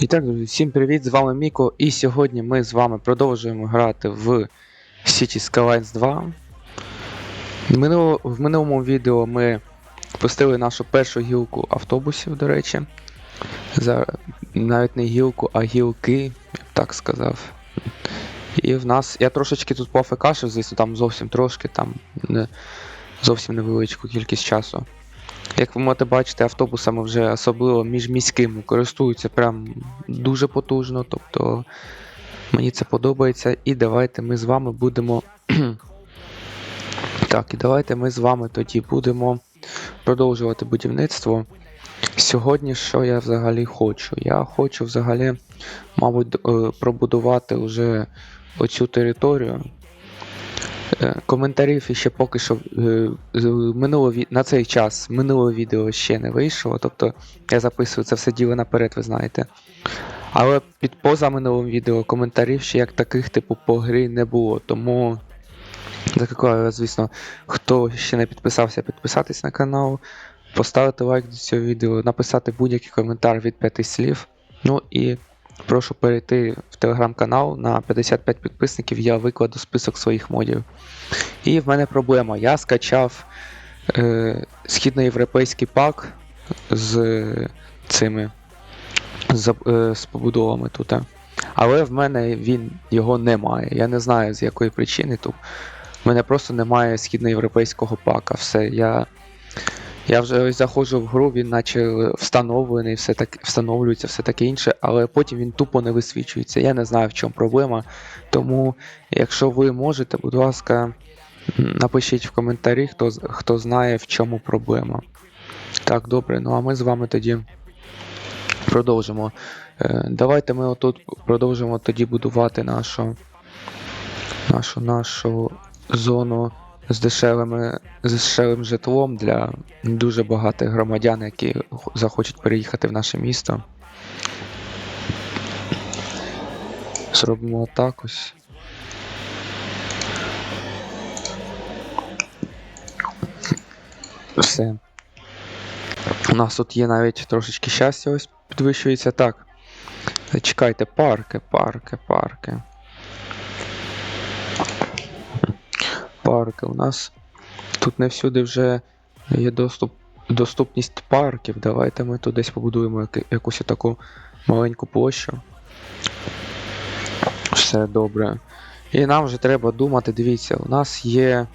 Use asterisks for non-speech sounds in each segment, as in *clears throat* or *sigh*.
І так, друзі, всім привіт! З вами Міко, і сьогодні ми з вами продовжуємо грати в City Skylines 2. Минуло, в минулому відео ми пустили нашу першу гілку автобусів, до речі. За, навіть не гілку, а гілки, я б так сказав. І в нас. Я трошечки тут пофекашив, звісно, там зовсім трошки, там не, зовсім невеличку кількість часу. Як ви можете бачити, автобусами вже особливо міжміськими користуються прям дуже потужно. Тобто мені це подобається. І давайте ми з вами будемо. *clears throat* так, і давайте ми з вами тоді будемо продовжувати будівництво. Сьогодні що я взагалі хочу? Я хочу взагалі, мабуть, е, пробудувати вже оцю територію. Е, Коментарів ще поки що е, минуло на цей час минуле відео ще не вийшло, тобто я записую це все діло наперед, ви знаєте. Але під позаминулим відео коментарів ще як таких, типу, по грі не було. Тому закликаю вас, звісно, хто ще не підписався, підписатись на канал, поставити лайк до цього відео, написати будь-який коментар від 5 слів. Ну і прошу перейти в телеграм-канал на 55 підписників, я викладу список своїх модів. І в мене проблема. Я скачав е, східноєвропейський пак з цими з, е, з побудовами тут. Але в мене він його немає. Я не знаю з якої причини. Тут в мене просто немає східноєвропейського пака. Все, я. Я вже ось заходжу в гру, він наче встановлений, все так, встановлюється, все таке інше, але потім він тупо не висвічується. Я не знаю, в чому проблема. Тому, якщо ви можете, будь ласка, напишіть в коментарі, хто, хто знає, в чому проблема. Так, добре, ну а ми з вами тоді продовжимо. Е, давайте ми отут продовжимо тоді будувати нашу, нашу, нашу зону з дешевими, з дешевим житлом для дуже багатих громадян, які захочуть переїхати в наше місто. Зробимо отак ось. Все. У нас тут є навіть трошечки щастя ось підвищується. Так. Чекайте, парки, парки, парки. Парки. У нас тут не всюди вже є доступ, доступність парків. Давайте ми тут десь побудуємо якусь таку маленьку площу. Все добре. І нам вже треба думати, дивіться, у нас є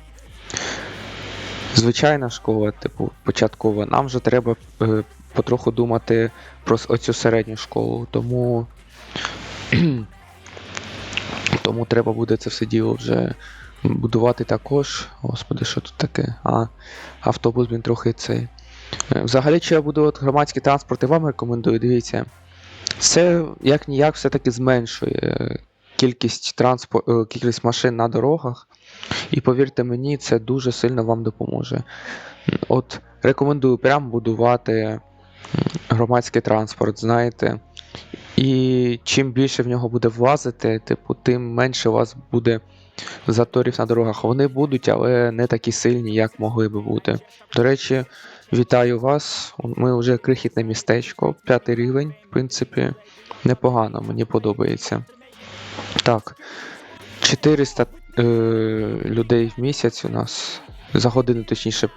звичайна школа, типу, початкова. Нам вже треба е, потроху думати про оцю середню школу. Тому. *clears throat* Тому треба буде це все діло вже будувати також. Господи, що тут таке? А, автобус, він трохи цей. Е, Взагалі, чи я буду от громадський транспорт, і вам рекомендую, дивіться. Це як ніяк все-таки зменшує е, кількість транспор... е, кількість машин на дорогах. І повірте мені, це дуже сильно вам допоможе. От рекомендую прямо будувати громадський транспорт, знаєте. І чим більше в нього буде влазити, типу, тим менше у вас буде заторів на дорогах. Вони будуть, але не такі сильні, як могли би бути. До речі, вітаю вас. Ми вже крихітне містечко, п'ятий рівень, в принципі, непогано, мені подобається. Так. 400 е, людей в місяць у нас за годину, точніше,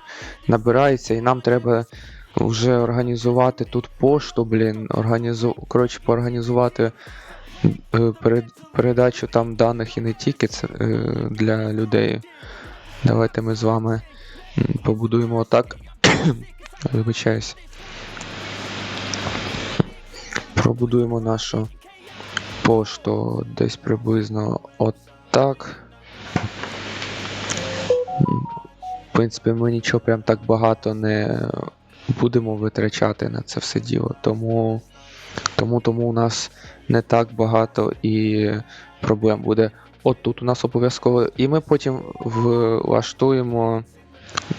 набирається, і нам треба вже організувати тут пошту, блін, організу... коротше, поорганізувати. Передачу там даних і не тільки е, для людей. Давайте ми з вами побудуємо отак. *coughs* Вибачаюсь. Пробудуємо нашу пошту десь приблизно отак. В принципі, ми нічого прям так багато не будемо витрачати на це все діло. Тому, тому, тому у нас не так багато і проблем буде. От тут у нас обов'язково. І ми потім влаштуємо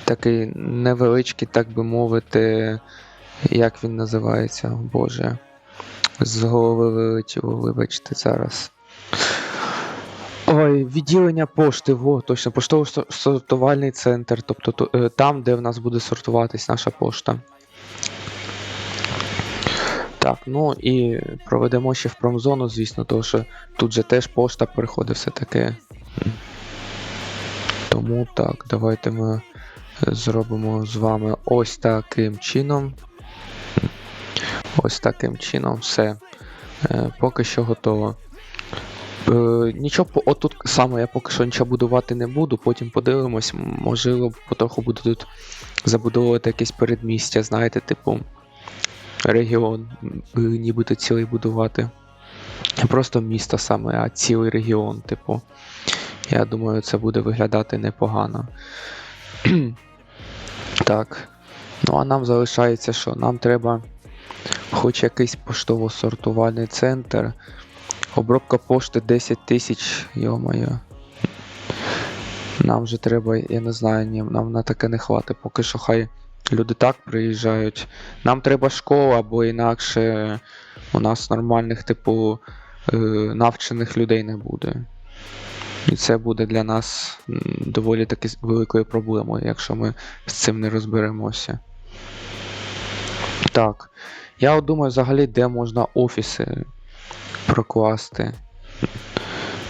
такий невеличкий, так би мовити, як він називається, Боже. З голови вилетіло, вибачте зараз. Ой, відділення пошти, во, точно, поштово-сортувальний центр, тобто е, там, де в нас буде сортуватись наша пошта. Так, ну і проведемо ще в промзону, звісно, тому що тут же теж пошта приходить все таке. Тому так, давайте ми зробимо з вами ось таким чином. Ось таким чином все. Е, поки що готово. Е, нічого отут саме я поки що нічого будувати не буду, потім подивимось, можливо, потроху буду тут забудовувати якесь передмістя, знаєте, типу регіон, нібито цілий будувати. Не просто місто саме, а цілий регіон, типу. Я думаю, це буде виглядати непогано. *clears throat* так. Ну а нам залишається що? Нам треба хоч якийсь поштово-сортувальний центр. Обробка пошти 10 тисяч, йо-моє. Нам же треба, я не знаю, ні, нам на таке не хватить. Поки що хай люди так приїжджають. Нам треба школа, бо інакше у нас нормальних, типу, е, навчених людей не буде. І це буде для нас доволі таки великою проблемою, якщо ми з цим не розберемося. Так. Я от думаю, взагалі, де можна офіси прокласти.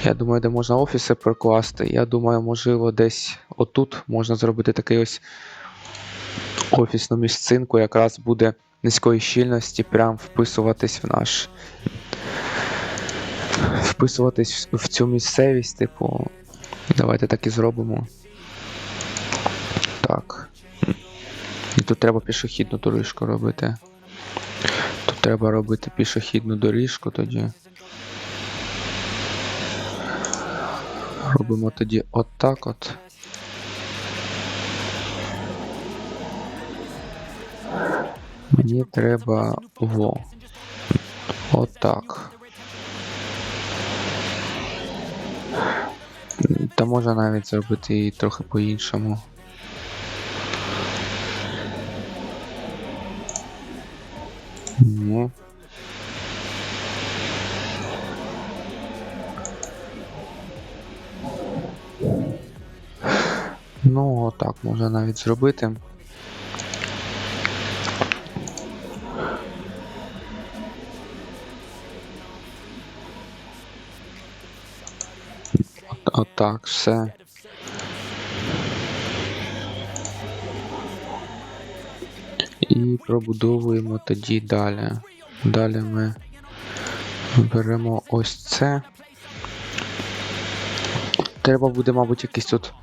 Я думаю, де можна офіси прокласти. Я думаю, можливо, десь отут можна зробити такий ось офісну місцинку, якраз буде низької щільності, прям вписуватись в наш. Вписуватись в цю місцевість, типу. Давайте так і зробимо. Так. І тут треба пішохідну доріжку робити. Тут треба робити пішохідну доріжку тоді. Робимо тоді отак от. Мені треба во. Отак. Та можна навіть зробити її трохи по-іншому. Ну. Ну, отак можна навіть зробити. Отак, все. І пробудовуємо тоді далі. Далі ми беремо ось це. Треба буде, мабуть, якийсь тут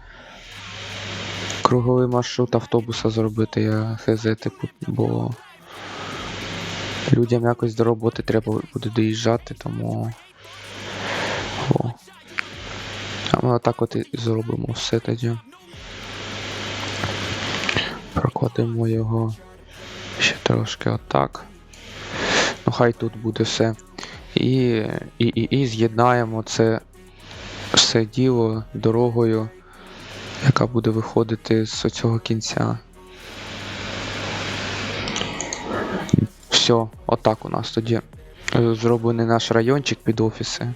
круговий маршрут автобуса зробити, я хз, типу, бо людям якось до роботи треба буде доїжджати, тому. А ми отак от і зробимо все тоді. Прокладемо його ще трошки отак. Ну хай тут буде все. І, і, і, і з'єднаємо це все діло дорогою, яка буде виходити з цього кінця. Все, отак у нас тоді зроблений наш райончик під офіси.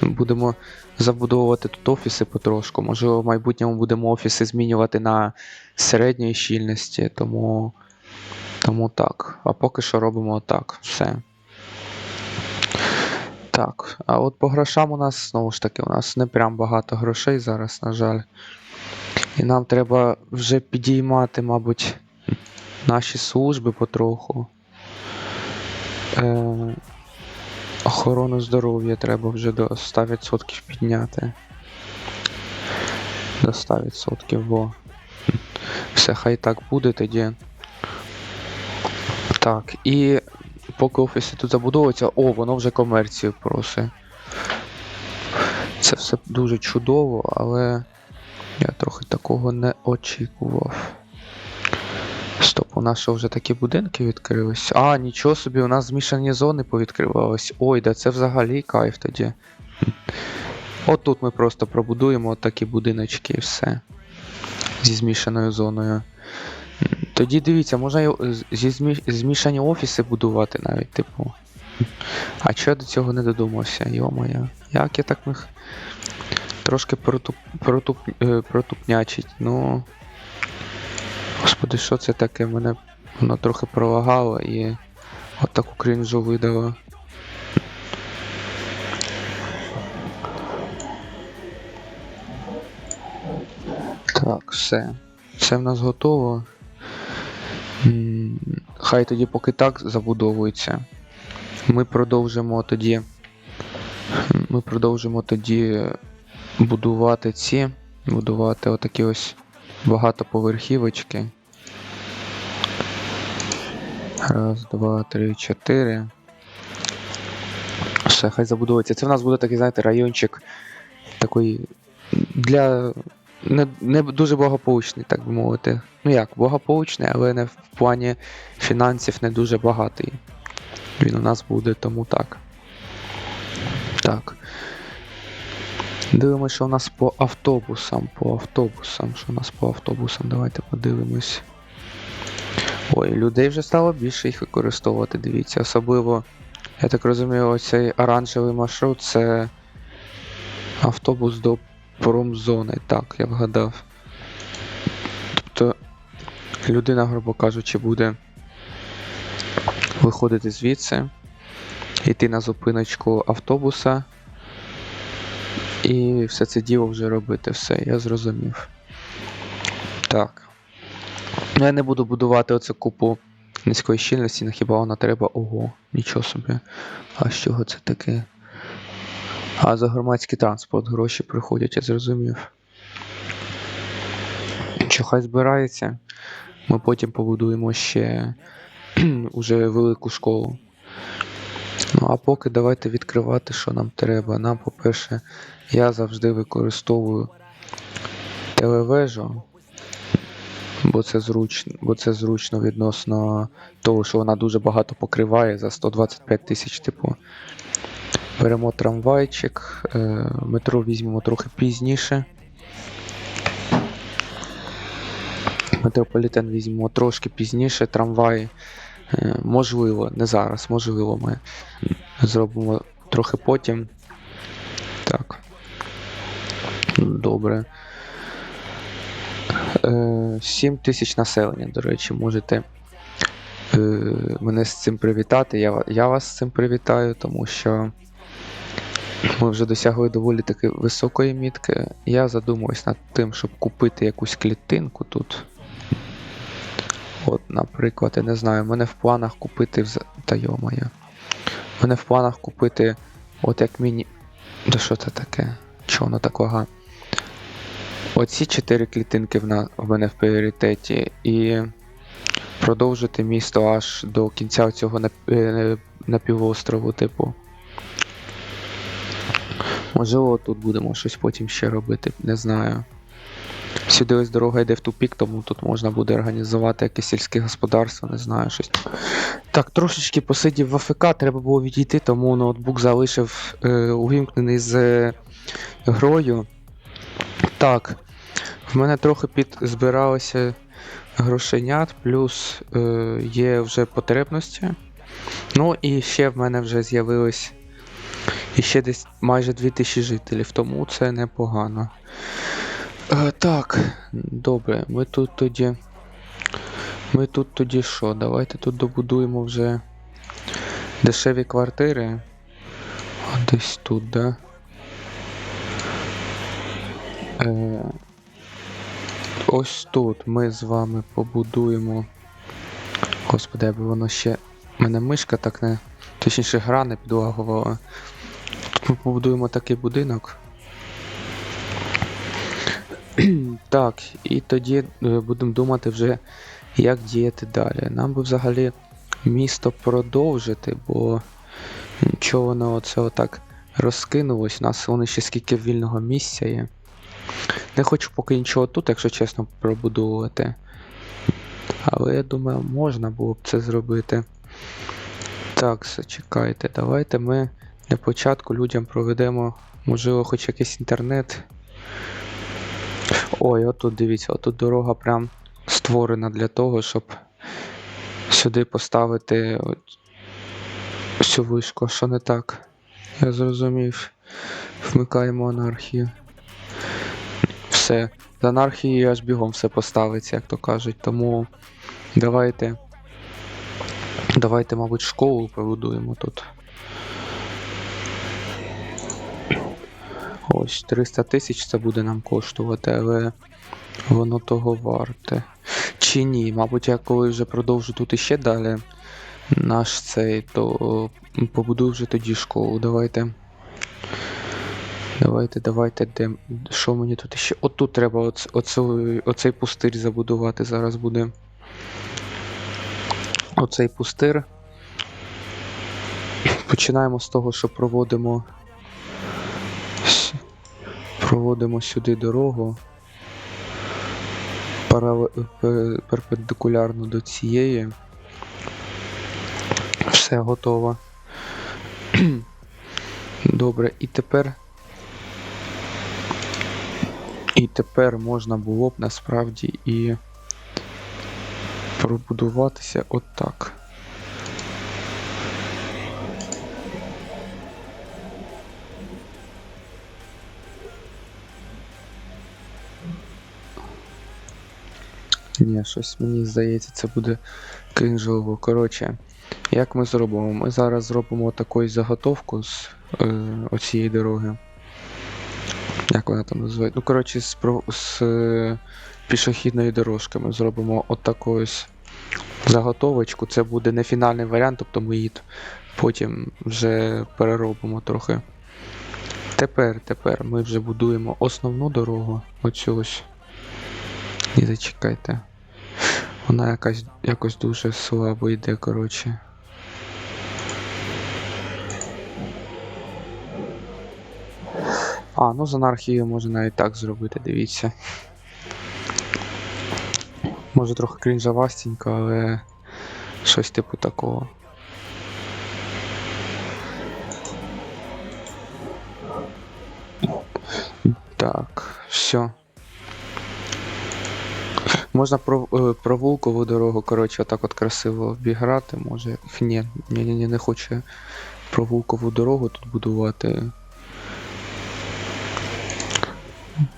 Будемо забудовувати тут офіси потрошку. Можливо, в майбутньому будемо офіси змінювати на середньої щільності, тому, тому так. А поки що робимо так. Все. Так, а от по грошам у нас знову ж таки, у нас не прям багато грошей зараз, на жаль. І нам треба вже підіймати, мабуть, наші служби потроху. Е, охорону здоров'я треба вже до 100% підняти. До 100%, во. Все, хай так буде тоді. Так, і поки офіси тут забудовуються, о, воно вже комерцію просить. Це все дуже чудово, але я трохи такого не очікував. Стоп, у нас що вже такі будинки відкрились? А, нічого собі, у нас змішані зони повідкривались. Ой, да це взагалі кайф тоді. От тут ми просто пробудуємо такі будиночки і все. Зі змішаною зоною. Тоді дивіться, можна зі змі... змішані офіси будувати навіть, типу. А чого я до цього не додумався, йо-моє. Як я так міг трошки протуп... Протуп... е, протупнячить, ну. Господи, що це таке? Мене воно трохи пролагало і От таку крінжу видала. Так, все. Все в нас готово. Хай тоді поки так забудовується. Ми продовжимо тоді. Ми продовжимо тоді будувати ці. Будувати отакі ось багатоповерхівочки. Раз, два, три, чотири. Все, хай забудовується. Це в нас буде такий, знаєте, райончик такий для не, не дуже благополучний, так би мовити. Ну як, благополучний, але не в плані фінансів не дуже багатий. Він у нас буде тому так. Так. Дивимося, що у нас по автобусам. По автобусам. Що у нас по автобусам? Давайте подивимось. Ой, людей вже стало більше їх використовувати, дивіться. Особливо, я так розумію, оцей оранжевий маршрут це автобус до промзони. Так, я вгадав. Тобто людина, грубо кажучи, буде виходити звідси, йти на зупиночку автобуса. І все це діло вже робити. Все, я зрозумів. Так. Ну, я не буду будувати оцю купу низької щільності, на хіба вона треба. Ого, нічого собі. А з чого це таке? А за громадський транспорт гроші приходять, я зрозумів. Що хай збирається. Ми потім побудуємо ще *clears throat* уже велику школу. Ну, а поки давайте відкривати, що нам треба. Нам, по-перше, я завжди використовую телевежу, бо це зручно, бо це зручно відносно того, що вона дуже багато покриває за 125 тисяч, типу. Беремо трамвайчик, е, метро візьмемо трохи пізніше. Метрополітен візьмемо трошки пізніше, трамвай. е, Можливо, не зараз, можливо, ми зробимо трохи потім. Так. Добре. Е, 7 тисяч населення, до речі, можете е, мене з цим привітати. Я, я вас з цим привітаю, тому що ми вже досягли доволі таки високої мітки. Я задумуюсь над тим, щоб купити якусь клітинку тут. От, наприклад, я не знаю, в мене в планах купити вз... Та йо-моє. В мене в планах купити от як міні. Да що це таке? Чого воно так лага? Оці чотири клітинки в, на... в мене в пріоритеті. І продовжити місто аж до кінця цього е, напівострову, типу. Можливо, тут будемо щось потім ще робити, не знаю. Сюди ось дорога йде в тупік, тому тут можна буде організувати якесь сільське господарство, не знаю щось. Так, трошечки посидів в АФК, треба було відійти, тому ноутбук залишив е, увімкнений з е, грою. Так, в мене трохи підзбиралося грошенят, плюс е, є вже потребності. Ну і ще в мене вже з'явилось ще десь майже 2000 жителів, тому це непогано. Е, так, добре, ми тут тоді. Ми тут тоді що? Давайте тут добудуємо вже дешеві квартири. Десь тут, да? Е, ось тут ми з вами побудуємо. Господи, аби воно ще. У мене мишка так не. Точніше, гра не підлагувала. Тут ми побудуємо такий будинок. *clears throat* Так, і тоді е, будемо думати вже, як діяти далі. Нам би взагалі місто продовжити, бо нічого воно оце отак розкинулось. У нас воно ще скільки вільного місця є. Не хочу поки нічого тут, якщо чесно, пробудовувати. Але я думаю, можна було б це зробити. Так, зачекайте, давайте ми для початку людям проведемо, можливо, хоч якийсь інтернет. Ой, отут дивіться, отут дорога прям створена для того, щоб сюди поставити цю вишку. Що не так? Я зрозумів. Вмикаємо анархію. Все. З анархією аж бігом все поставиться, як то кажуть. Тому давайте Давайте, мабуть, школу побудуємо тут. Ось 300 тисяч це буде нам коштувати, але воно того варте. Чи ні? Мабуть, я коли вже продовжу тут іще далі наш цей, то побудую вже тоді школу. Давайте. Давайте, давайте, де. Що мені тут іще? От тут треба оц, оцей, оцей пустир забудувати зараз буде. Оцей пустир. Починаємо з того, що проводимо. Проводимо сюди дорогу. Пе- перпендикулярно до цієї. Все готово. *clears throat* Добре, і тепер. І тепер можна було б насправді і пробудуватися отак. Ні, щось мені здається, це буде крінжово. Коротше, як ми зробимо? Ми зараз зробимо таку заготовку з е, оцієї дороги. Як вона там називається? Ну, коротше, з, з е, пішохідної дорожки ми зробимо отаку ось заготовочку. Це буде не фінальний варіант, тобто ми її потім вже переробимо трохи. Тепер, тепер ми вже будуємо основну дорогу. Оцю ось. І зачекайте. Вона якась якось дуже слабо йде, коротше. А, ну з анархією можна навіть так зробити, дивіться. Може трохи крінжавастенько, але щось типу такого. Так, все. Можна е, провулкову дорогу, коротше, отак от красиво обіграти, може. Ні, ні, ні, не хочу провулкову дорогу тут будувати.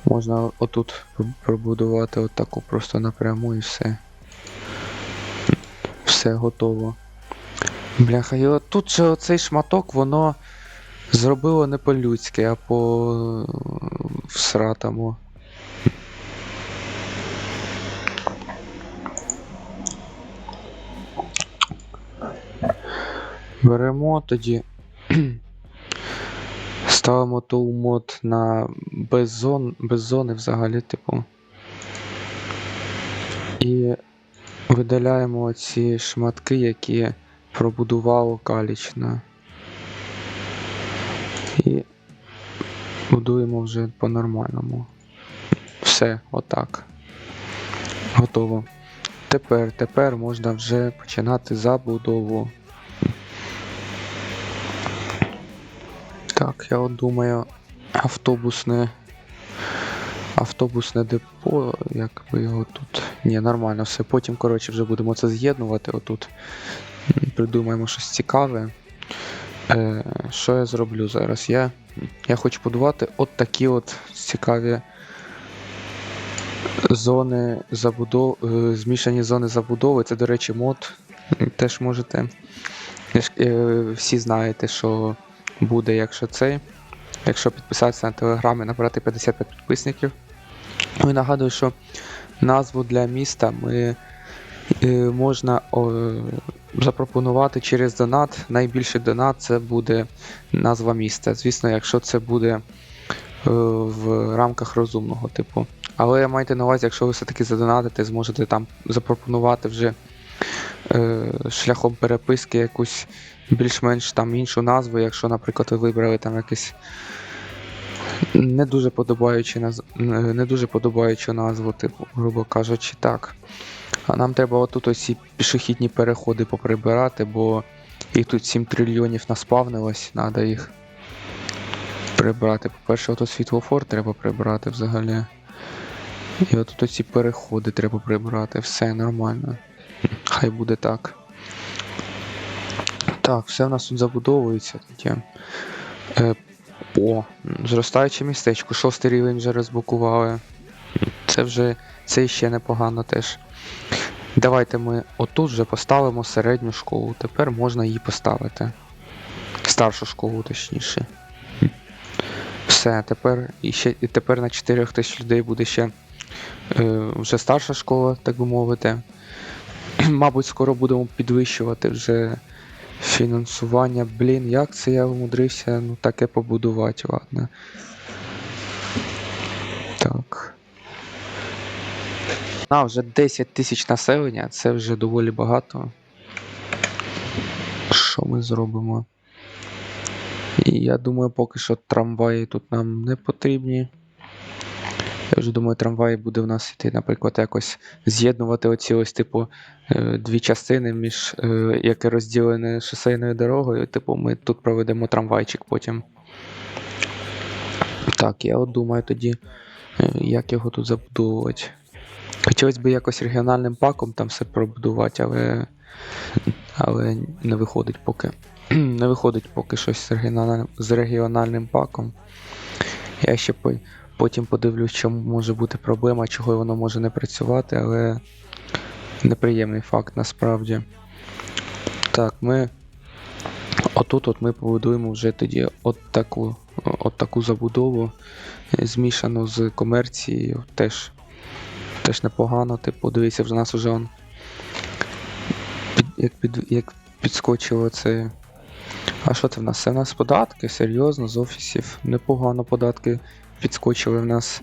Можна отут пробудувати отаку просто напряму і все. Все готово. Бляха, і тут же оцей шматок, воно зробило не по-людськи, а по всратому. Беремо тоді. Ставимо tool мод на без зон, без зони взагалі, типу. І видаляємо ці шматки, які пробудувало калічно. І будуємо вже по-нормальному. Все, отак. Готово. Тепер, тепер можна вже починати забудову. Так, я от думаю, автобусне. Автобусне депо, як би його тут. Ні, нормально все. Потім, коротше, вже будемо це з'єднувати. Отут. Придумаємо щось цікаве. Е, що я зроблю зараз? Я, я хочу будувати от такі от цікаві зони забудов... е, змішані зони забудови. Це, до речі, мод. Теж можете. Е, Всі знаєте, що буде, якщо цей. Якщо підписатися на телеграм і набрати 55 підписників. Ну і нагадую, що назву для міста ми е, можна о, запропонувати через донат. Найбільший донат це буде назва міста. Звісно, якщо це буде е, в рамках розумного типу. Але майте на увазі, якщо ви все-таки задонатите, зможете там запропонувати вже е, шляхом переписки якусь більш-менш там іншу назву, якщо, наприклад, ви вибрали там якийсь не дуже подобаючи наз... не дуже подобаючу назву, типу, грубо кажучи, так. А нам треба отут ось пішохідні переходи поприбирати, бо їх тут 7 трильйонів наспавнилось, треба їх прибрати. По-перше, ото світлофор треба прибрати взагалі. І отут оці переходи треба прибрати. Все нормально. Хай буде так. Так, все в нас тут забудовується тоді. Е, о, зростаюче містечко, шостий рівень вже розблокували. Це вже це ще непогано теж. Давайте ми отут вже поставимо середню школу. Тепер можна її поставити. Старшу школу, точніше. Все, тепер і ще і тепер на 4 тисяч людей буде ще е, вже старша школа, так би мовити. *clears throat* Мабуть, скоро будемо підвищувати вже фінансування. Блін, як це я умудрився ну, таке побудувати, ладно. Так. А, вже 10 тисяч населення, це вже доволі багато. Що ми зробимо? І я думаю, поки що трамваї тут нам не потрібні. Я вже думаю, трамвай буде в нас йти, наприклад, якось з'єднувати оці ось, типу, е, дві частини, між е, яке розділене шосейною дорогою. Типу, ми тут проведемо трамвайчик потім. Так, я от думаю тоді, е, як його тут забудовувати. Хотілося б якось регіональним паком там все пробудувати, але, але не виходить поки. *clears throat* не виходить поки щось з регіональним, з регіональним паком. Я ще потім подивлюсь, чому може бути проблема, чого воно може не працювати, але неприємний факт насправді. Так, ми. Отут от ми побудуємо вже тоді от таку, от таку забудову, змішану з комерцією. Теж, теж непогано. Типу, дивіться, вже нас вже он, як, під, як підскочило це. А що це в нас? Це в нас податки? Серйозно, з офісів. Непогано податки підскочили в нас,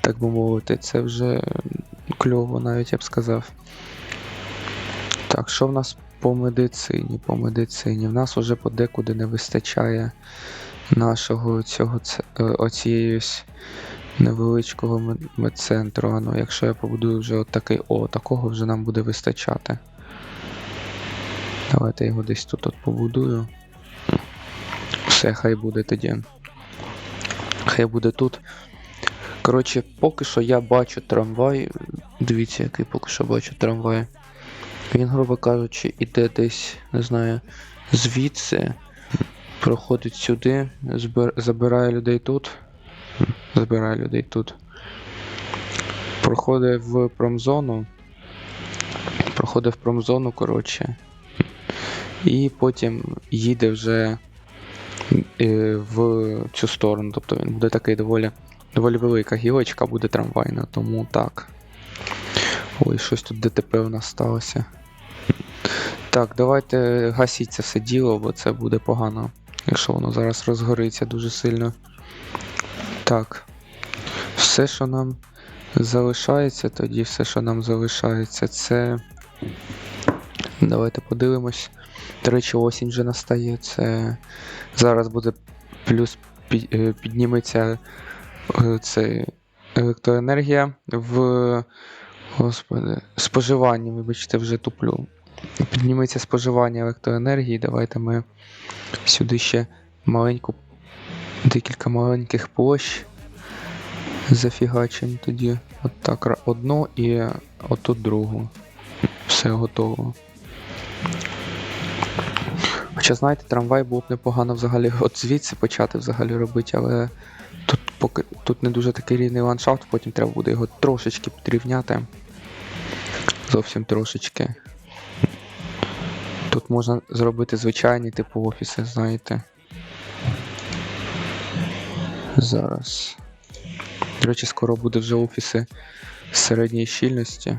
так би мовити. Це вже кльово, навіть я б сказав. Так, що в нас по медицині? По медицині. В нас вже подекуди не вистачає нашого цього е, оцієї невеличкого медцентру. Ну, якщо я побудую вже от о, такого вже нам буде вистачати. Давайте його десь тут от побудую. Все, хай буде тоді. Хай буде тут. Коротше, поки що я бачу трамвай. Дивіться, який поки що бачу трамвай. Він, грубо кажучи, іде десь, не знаю, звідси, проходить сюди, збир... забирає людей тут. Забирає людей тут. Проходить в промзону. Проходить в промзону, коротше. І потім їде вже в цю сторону. Тобто він буде такий доволі, доволі велика гілочка, буде трамвайна, тому так. Ой, щось тут ДТП у нас сталося. Так, давайте гасіть це все діло, бо це буде погано, якщо воно зараз розгориться дуже сильно. Так. Все, що нам залишається, тоді все, що нам залишається, це. Давайте подивимось. До речі, осінь вже настає. Це зараз буде плюс пі- е, підніметься е, це електроенергія в господи, споживанні, вибачте, вже туплю. Підніметься споживання електроенергії. Давайте ми сюди ще маленьку, декілька маленьких площ зафігачимо тоді. От так одну і отут другу. Все готово. Хоча, знаєте, трамвай було б непогано взагалі от звідси почати взагалі робити, але тут поки тут не дуже такий рівний ландшафт, потім треба буде його трошечки підрівняти. Зовсім трошечки. Тут можна зробити звичайні типу офіси, знаєте. Зараз. До речі, скоро буде вже офіси середньої щільності.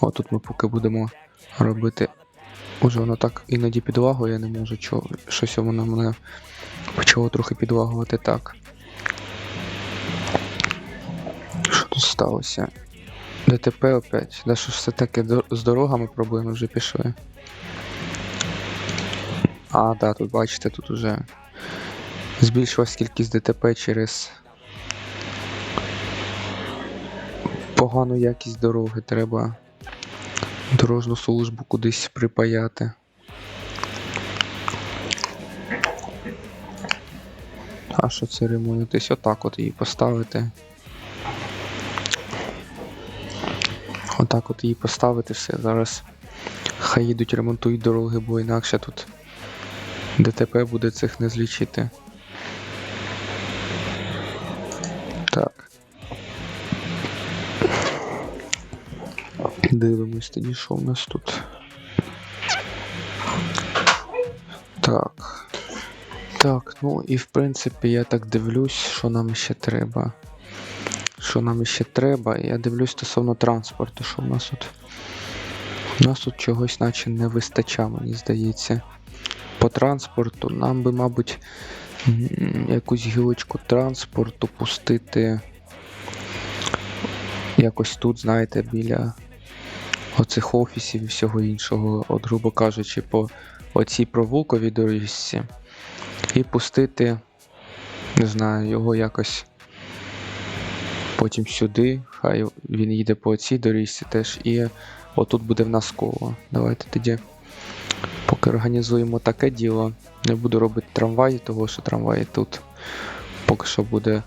Отут ми поки будемо робити. Уже воно так іноді підлагує, я не можу чого. Щось воно мене почало трохи підлагувати так. Що тут сталося? ДТП опять. Да що ж це таке з дорогами проблеми вже пішли. А, да, тут бачите, тут уже збільшилась кількість ДТП через погану якість дороги. Треба дорожну службу кудись припаяти. А що це ремонтись? Отак от її поставити. Отак от її поставити все. Зараз хай їдуть ремонтують дороги, бо інакше тут ДТП буде цих не злічити. Дивимось тоді, що в нас тут. Так. Так, ну і в принципі я так дивлюсь, що нам ще треба. Що нам ще треба. Я дивлюсь стосовно транспорту, що в нас тут. У нас тут чогось наче не вистачає, мені здається. По транспорту нам би, мабуть, якусь гілочку транспорту пустити. Якось тут, знаєте, біля оцих офісів і всього іншого, от, грубо кажучи, по оцій провулковій доріжці. І пустити, не знаю, його якось потім сюди. Хай він їде по цій доріжці теж. І отут буде в нас коло. Давайте тоді. Поки організуємо таке діло, не буду робити трамваї, того що трамваї тут поки що буде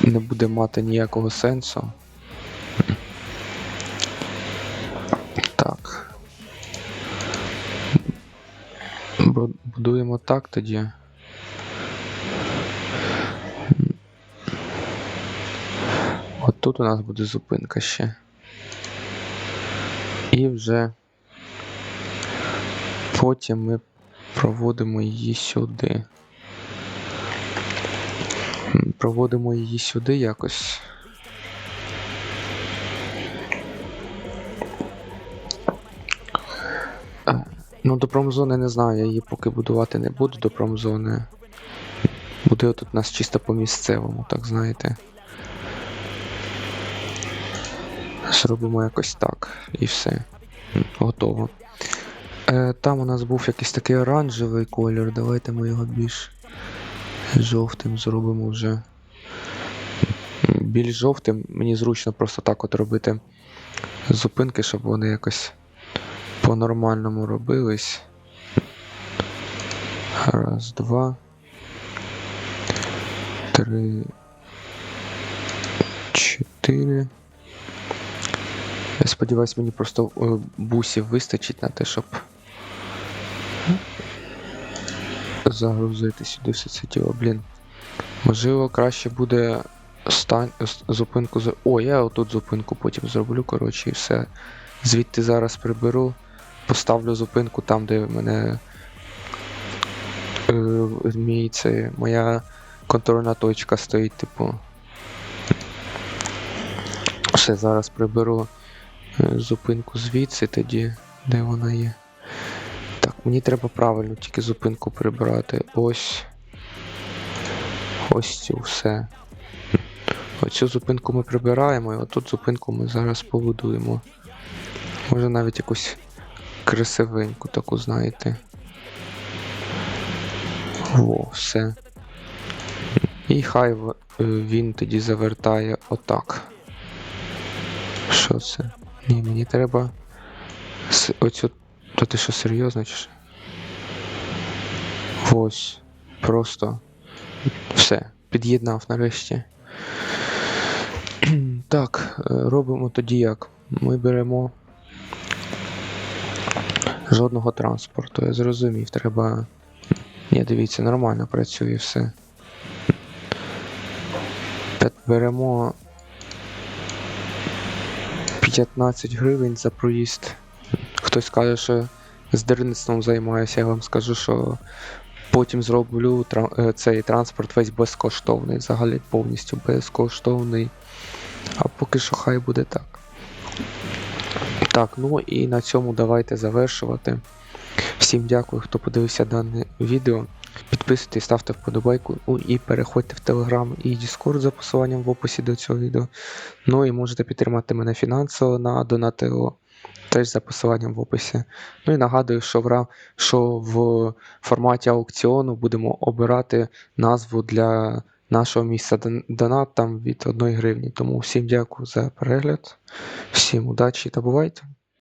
не буде мати ніякого сенсу. Будуємо так тоді. От тут у нас буде зупинка ще. І вже потім ми проводимо її сюди. Проводимо її сюди якось. Ну, до промзони не знаю, я її поки будувати не буду до промзони. Буде тут нас чисто по місцевому, так знаєте. Зробимо якось так і все. Готово. Е, там у нас був якийсь такий оранжевий колір. Давайте ми його більш жовтим зробимо вже. Більш жовтим мені зручно просто так от робити зупинки, щоб вони якось по-нормальному робились. Раз, два. Три. Чотири. Я сподіваюсь, мені просто е, бусів вистачить на те, щоб загрузити сюди все це діло. Блін. Можливо, краще буде стань... зупинку. О, я отут зупинку потім зроблю, коротше, і все. Звідти зараз приберу, поставлю зупинку там, де мене е, мій це, моя контрольна точка стоїть, типу. Все, зараз приберу е, зупинку звідси тоді, де вона є. Так, мені треба правильно тільки зупинку прибрати. Ось. Ось цю все. Оцю зупинку ми прибираємо, і отут зупинку ми зараз побудуємо. Може навіть якусь красивеньку таку, знаєте. Во, все. І хай е, він тоді завертає отак. Що це? Ні, мені треба. Оцю. То ти що серйозно чи що? Ось. Просто. Все. Під'єднав нарешті. *clears throat* Так, е, робимо тоді як? Ми беремо жодного транспорту, я зрозумів, треба. Ні, дивіться, нормально працює все. Беремо 15 гривень за проїзд. Хтось каже, що з дерництвом займаюся, я вам скажу, що потім зроблю е, цей транспорт весь безкоштовний, взагалі повністю безкоштовний. А поки що хай буде так. Так, ну і на цьому давайте завершувати. Всім дякую, хто подивився дане відео. Підписуйтесь, ставте вподобайку ну, і переходьте в Telegram і Discord за посиланням в описі до цього відео. Ну і можете підтримати мене фінансово на Donatello, теж за посиланням в описі. Ну і нагадую, що в, що в форматі аукціону будемо обирати назву для нашого місця донат там від 1 гривні. Тому всім дякую за перегляд, всім удачі та бувайте!